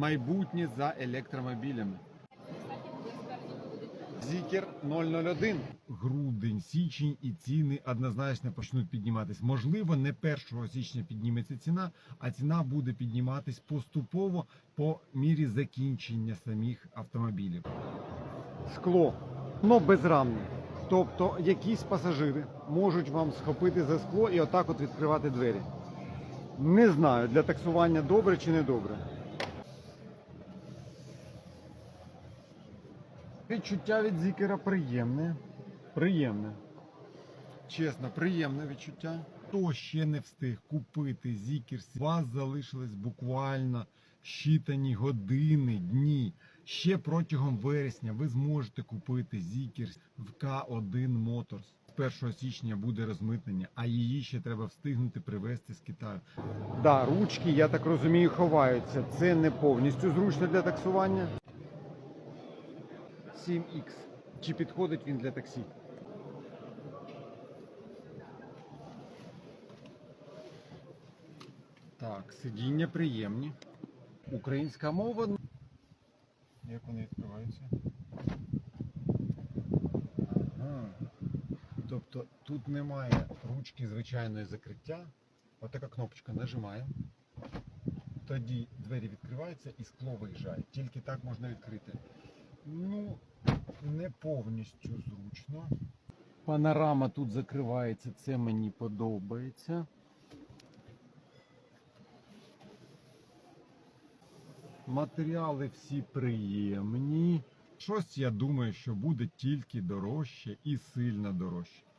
Майбутнє за електромобілями. Зікер 001. Грудень, січень і ціни однозначно почнуть підніматись. Можливо, не 1 січня підніметься ціна, а ціна буде підніматись поступово по мірі закінчення самих автомобілів. Скло, но безрамне. Тобто якісь пасажири можуть вам схопити за скло і отак от відкривати двері. Не знаю, для таксування добре чи не добре. Відчуття від зікера приємне. Приємне. Чесно, приємне відчуття. Хто ще не встиг купити зікер, у вас залишились буквально щитані години, дні. Ще протягом вересня ви зможете купити зікер в К1 Motors. З 1 січня буде розмитнення, а її ще треба встигнути привезти з Китаю. Да, ручки, я так розумію, ховаються. Це не повністю зручно для таксування. 7X. Чи підходить він для таксі? Так, сидіння приємні. Українська мова. Як вони відкриваються? Ага. Тобто тут немає ручки звичайної закриття. Отака кнопочка нажимаємо. Тоді двері відкриваються і скло виїжджає. Тільки так можна відкрити. Ну, не повністю зручно. Панорама тут закривається, це мені подобається. Матеріали всі приємні. Щось я думаю, що буде тільки дорожче і сильно дорожче.